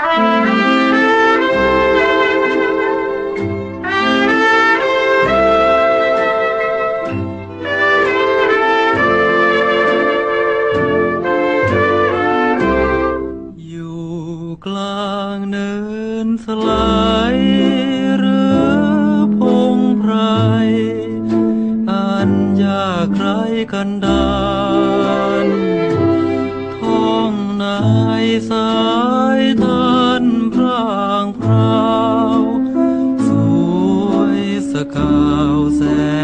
อยู่กลางเนินสลายหรือพงไพรอันยากไรกันดานท้องนายสายทา วย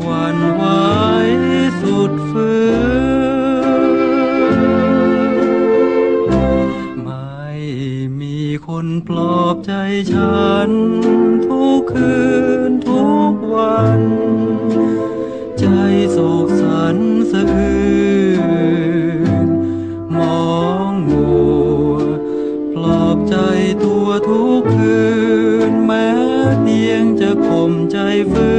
หวั่นไหวสุดฝืนไม่มีคนปลอบใจฉัน ทุกคืนทุกวัน ใจโศกสันสะอื้นมองมัวปลอบใจตัวทุกคืน แม้เพียงจะข่มใจฝืน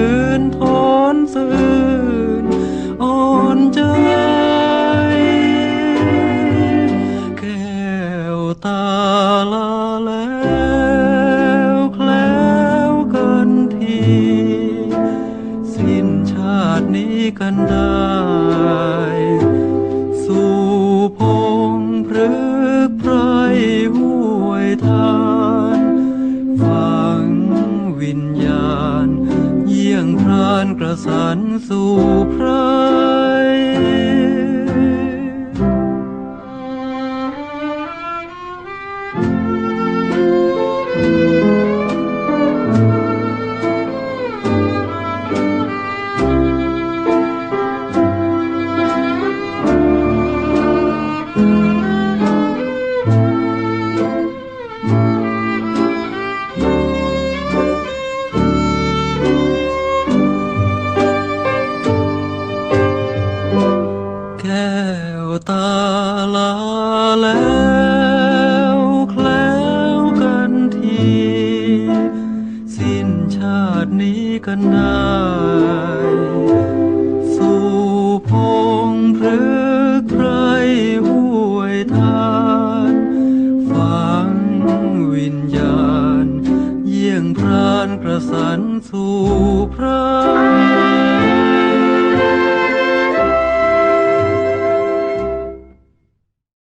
สรรสันสู่พระ ตาลาแล้วแคล้วกันที สิ้นชาตินี้กันได้สู่พงพฤกไพรห้วยทานฝังวิญญาณ เยี่ยงพรานกระสันสู่พระ